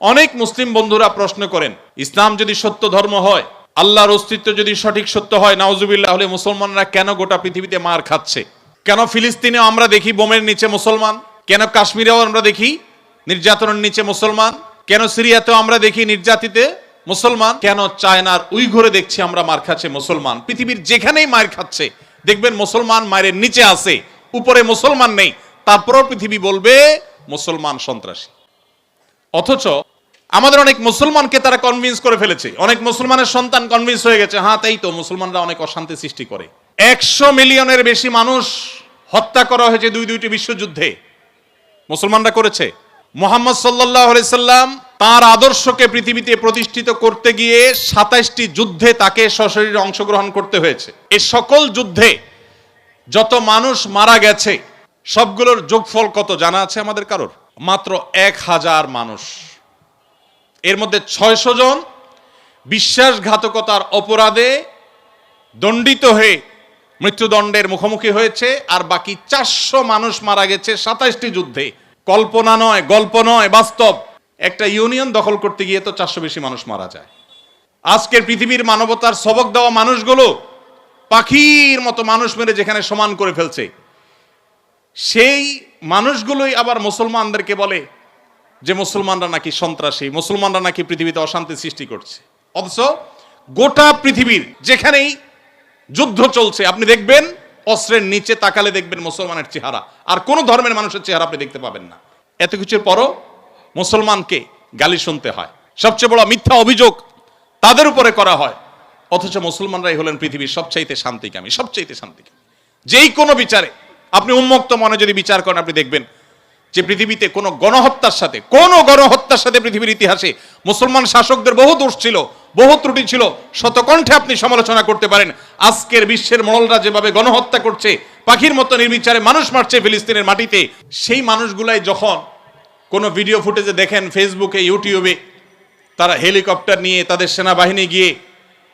অনেক মুসলিম বন্ধুরা প্রশ্ন করেন, ইসলাম যদি সত্য ধর্ম হয়, আল্লাহর অস্তিত্ব যদি সঠিক সত্য হয়, নাউজুবিল্লাহ হলে মুসলমানরা কেন গোটা পৃথিবীতে মার খাচ্ছে? কেন ফিলিস্তিনেও আমরা দেখি বোমের নিচে মুসলমান? কেন কাশ্মীরেও আমরা দেখি নির্যাতনের নিচে মুসলমান? কেন সিরিয়াতেও আমরা দেখি নির্যাতিতে মুসলমান? কেন চায়নার উইঘরে দেখছি আমরা মার খাচ্ছে মুসলমান? পৃথিবীর যেখানেই মার খাচ্ছে, দেখবেন মুসলমান মায়ের নিচে আছে, উপরে মুসলমান নেই, তারপরও পৃথিবী বলবে মুসলমান সন্ত্রাসী। অথচ আমাদের অনেক মুসলমানকে তারা কনভিন্স করে ফেলেছে। অনেক মুসলমানের সন্তান কনভিন্স হয়ে গেছে হ্যাঁ তাই তো, মুসলমানরা অনেক অশান্তি সৃষ্টি করে। একশো মিলিয়নের বেশি মানুষ হত্যা করা হয়েছে দুই, দুইটি বিশ্বযুদ্ধে। মুসলমানরা করেছে। মোহাম্মদ সাল্লাহ সাল্লাম তার আদর্শকে পৃথিবীতে প্রতিষ্ঠিত করতে গিয়ে সাতাইশটি যুদ্ধে তাকে সশরীরে অংশগ্রহণ করতে হয়েছে। এ সকল যুদ্ধে যত মানুষ মারা গেছে, সবগুলোর যোগফল কত জানা আছে আমাদের কারোর? মাত্র এক হাজার মানুষ। এর মধ্যে ছয়শো জন বিশ্বাসঘাতকতার অপরাধে দণ্ডিত হয়ে মৃত্যুদণ্ডের মুখোমুখি হয়েছে, আর বাকি চারশো মানুষ মারা গেছে সাতাইশটি যুদ্ধে। কল্পনা নয়, গল্প নয়, বাস্তব। একটা ইউনিয়ন দখল করতে গিয়ে তো চারশো বেশি মানুষ মারা যায়। আজকের পৃথিবীর মানবতার সবক দেওয়া মানুষগুলো পাখির মতো মানুষ মেরে যেখানে সমান করে ফেলছে। সেই মানুষগুলোই আবার মুসলমানদেরকে বলে যে মুসলমানরা নাকি সন্ত্রাসী, মুসলমানরা নাকি পৃথিবীতে অশান্তি সৃষ্টি করছে। অথচ গোটা পৃথিবীর যেখানেই যুদ্ধ চলছে, আপনি দেখবেন, অস্ত্রের নিচে তাকালে দেখবেন মুসলমানের চেহারা। আর কোনো ধর্মের মানুষের চেহারা আপনি দেখতে পাবেন না। এত কিছুর পরও মুসলমানকে গালি শুনতে হয়। সবচেয়ে বড় মিথ্যা অভিযোগ তাদের উপরে করা হয়। অথচ মুসলমানরাই হলেন পৃথিবীর সবচাইতে শান্তিকামী সবচাইতে শান্তিকামী। যেই কোনো বিচারে, আপনি উন্মুক্ত মনে যদি বিচার করেন, আপনি দেখবেন যে পৃথিবীতে কোনো গণহত্যার সাথে, কোনো গণহত্যার সাথে পৃথিবীর ইতিহাসে মুসলমান শাসকদের বহু দোষ ছিল, বহু ত্রুটি ছিল, শতকণ্ঠে আপনি সমালোচনা করতে পারেন। আজকের বিশ্বের মহলরা যেভাবে গণহত্যা করছে, পাখির মতো নির্বিচারে মানুষ মারছে ফিলিস্তিনের মাটিতে, সেই মানুষগুলাই যখন কোনো ভিডিও ফুটেজে দেখেন ফেসবুকে, ইউটিউবে, তারা হেলিকপ্টার নিয়ে তাদের সেনাবাহিনী গিয়ে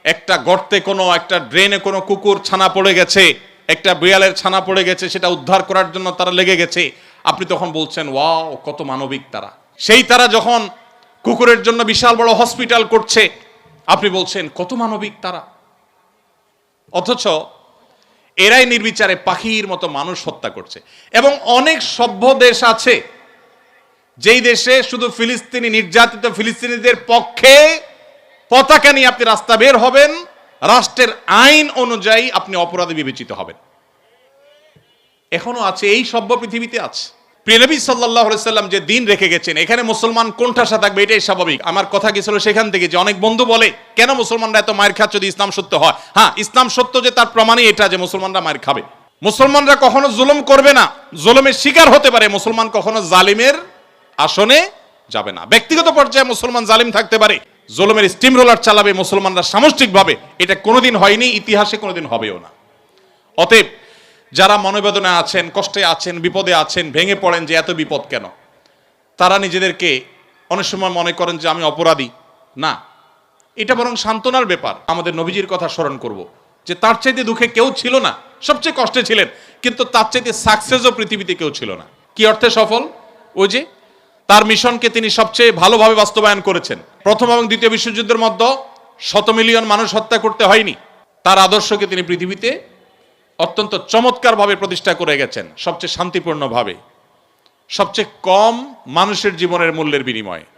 একটা গর্তে কোনো, একটা ড্রেনে কোনো কুকুর ছানা পড়ে গেছে, একটা বিড়ালের ছানা পড়ে গেছে, সেটা উদ্ধার করার জন্য তারা লেগে গেছে আপনি তখন বলছেন, ওয়াও, কত মানবিক তারা। সেই তারা যখন কুকুরের জন্য বিশাল বড় হসপিটাল করছে, আপনি বলছেন, কত মানবিক তারা? অথচ এরাই নির্বিচারে পাখির মতো মানুষ হত্যা করছে। এবং অনেক সভ্য দেশ আছে, যেই দেশে শুধু ফিলিস্তিনি নির্যাতিত ফিলিস্তিনিদের পক্ষে পতাকা নিয়ে আপনি রাস্তা বের হবেন, রাষ্ট্রের আইন অনুযায়ী আপনি অপরাধী বিবেচিত হবেন। এখনও আছে, এই সভ্য পৃথিবীতে আছে। প্রিয়নবী সাল্লাহ সাল্লাম যে দিন রেখে গেছেন, এখানে মুসলমান কোনঠাসা থাকবে, এটাই স্বাভাবিক। আমার কথা গেছিল সেখান থেকে যে অনেক বন্ধু বলে, কেন মুসলমানরা এত মায়ের খাচ্ছে যদি ইসলাম সত্য হয়? হ্যাঁ ইসলাম সত্য যে তার প্রমাণই এটা যে মুসলমানরা মায়ের খাবে। মুসলমানরা কখনো জুলুম করবে না। জুলুমের শিকার হতে পারে, মুসলমান কখনো জালিমের আসনে যাবে না। ব্যক্তিগত পর্যায়ে মুসলমান জালিম থাকতে পারে, জুলুমের স্টিম রোলার চালাবে, মুসলমানরা সামষ্টিকভাবে। এটা কোনোদিন হয়নি, ইতিহাসে কোনোদিন হবেও না। অতএব যারা মনোবেদনে আছেন, কষ্টে আছেন, বিপদে আছেন, ভেঙে পড়েন যে এত বিপদ কেন? তারা নিজেদেরকে অনেক সময় মনে করেন যে আমি অপরাধী। না। এটা বরং সান্ত্বনার ব্যাপার। আমাদের নবীজির কথা স্মরণ করব যে তার চাইতে দুঃখে কেউ ছিল না। সবচেয়ে কষ্টে ছিলেন। কিন্তু তার চাইতে সাকসেসও পৃথিবীতে কেউ ছিল না। কি অর্থে সফল? ওই যে, তার মিশনকে তিনি সবচেয়ে ভালোভাবে বাস্তবায়ন করেছেন। প্রথম এবং দ্বিতীয় বিশ্বযুদ্ধের মধ্যে শত মিলিয়ন মানুষ হত্যা করতে হয়নি। তার আদর্শকে তিনি পৃথিবীতে অত্যন্ত চমৎকারভাবে প্রতিষ্ঠা করে গেছেন সবচেয়ে শান্তিপূর্ণভাবে। সবচেয়ে কম মানুষের জীবনের মূল্যের বিনিময়ে।